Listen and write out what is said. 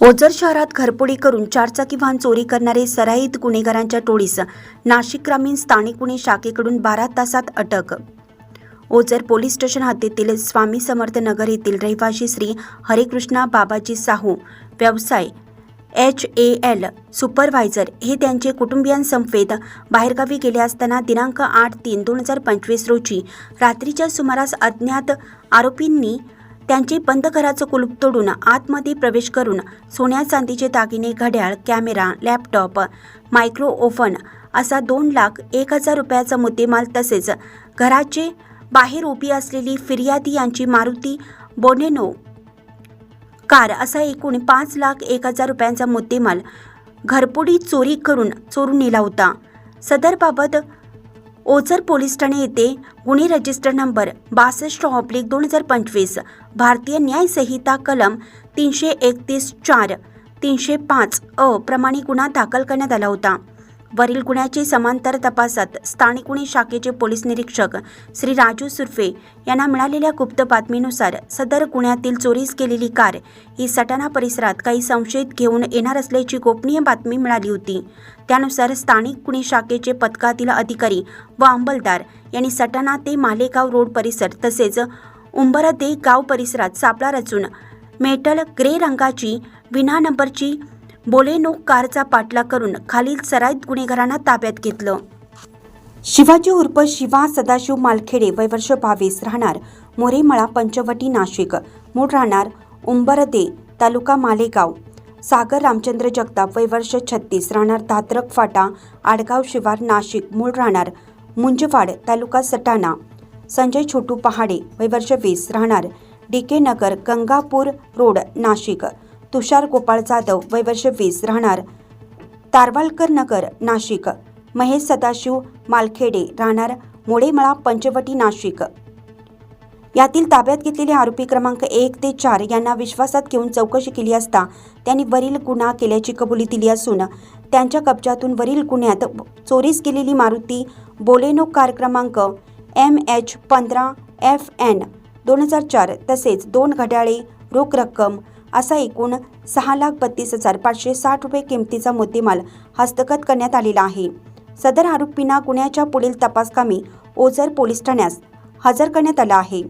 ओझर शहरात घरपोडी करून चारचाकी वाहन चोरी करणारे सराईत गुन्हेगारांच्या टोळीस. नाशिक ग्रामीण स्थानिक गुन्हे शाखेकडून बारा तासात अटक. ओझर पोलीस स्टेशन हद्दीतील स्वामी समर्थ नगर येथील रहिवाशी श्री हरेकृष्णा बाबाजी साहू व्यवसाय एच ए एल सुपरवायझर हे त्यांचे कुटुंबियांसमवेत बाहेरगावी गेले असताना दिनांक आठ तीन दोन हजार पंचवीस रोजी रात्रीच्या सुमारास अज्ञात आरोपींनी त्यांचे बंद घराचं कुलूप तोडून आतमध्ये प्रवेश करून सोन्या चांदीचे दागिने घड्याळ कॅमेरा लॅपटॉप मायक्रो ओव्हन असा दोन लाख एक हजार रुपयाचा मुद्देमाल तसेच घराचे बाहेर उभी असलेली फिर्यादी यांची मारुती बोनेनो कार असा एकूण पाच लाख एक हजार रुपयांचा मुद्देमाल घरपोडी चोरी करून चोरून नेला होता. सदरबाबत ओझर पोलीस ठाणे येथे गुन्हे रजिस्टर नंबर बासष्ट ऑब्लिक दोन हजार पंचवीस भारतीय न्याय संहिता कलम तीनशे एकतीस चार तीनशे पाच अ प्रमाणे गुन्हा दाखल करण्यात आला होता. वरील गुन्ह्याचे समांतर तपासात स्थानिक गुन्हे शाखेचे पोलीस निरीक्षक श्री राजू सुर्फे यांना मिळालेल्या गुप्त बातमीनुसार सदर गुन्ह्यातील चोरीस केलेली कार ही सटाणा परिसरात काही संशयित घेऊन येणार असल्याची गोपनीय बातमी मिळाली होती. त्यानुसार स्थानिक गुन्हे शाखेचे पथकातील अधिकारी व अंमलदार यांनी सटाणा ते मालेगाव रोड परिसर तसेच उंबरदे गाव परिसरात सापळा रचून मेटल ग्रे रंगाची विना नंबरची बोलेनो कारचा पाठलाग करून खालील सराईत गुन्हेगारांना ताब्यात घेतलं. शिवाजी उर्फ शिवा सदाशिव मालखेडे वय वर्ष बावीस राहणार मोरेमळा पंचवटी नाशिक. मूळ राहणार उंबरदे तालुका मालेगाव. सागर रामचंद्र जगताप वय वर्ष छत्तीस राहणार धात्रक फाटा आडगाव शिवार नाशिक. मूळ राहणार मुंजवाड तालुका सटाणा. संजय छोटू पहाडे वय वर्ष वीस राहणार D K Nagar Gangapur road Nashik. Tushar Gopal Jadhav वय वर्ष वीस राहणार. तारवालकर नगर नाशिक. महेश सदाशिव मालखेडे राहणार. मोडेमळा पंचवटी नाशिक. यातील ताब्यात घेतलेले आरोपी क्रमांक एक ते चार यांना विश्वासात घेऊन चौकशी केली असता त्यांनी वरील गुन्हा केल्याची कबुली दिली असून त्यांच्या कब्जातून वरील गुन्ह्यात चोरीस केलेली मारुती बोलेनो कार क्रमांक एम एच पंधरा एफ एन दोन हजार चार तसेच दोन घड्याळे रोख रक्कम असा एकूण सहा लाख बत्तीस हजार पाचशे साठ रुपये किमतीचा मुद्देमाल हस्तगत करण्यात आलेला आहे. सदर आरोपींना गुन्ह्याच्या पुढील तपासकामी ओझर पोलीस ठाण्यास हजर करण्यात आला आहे.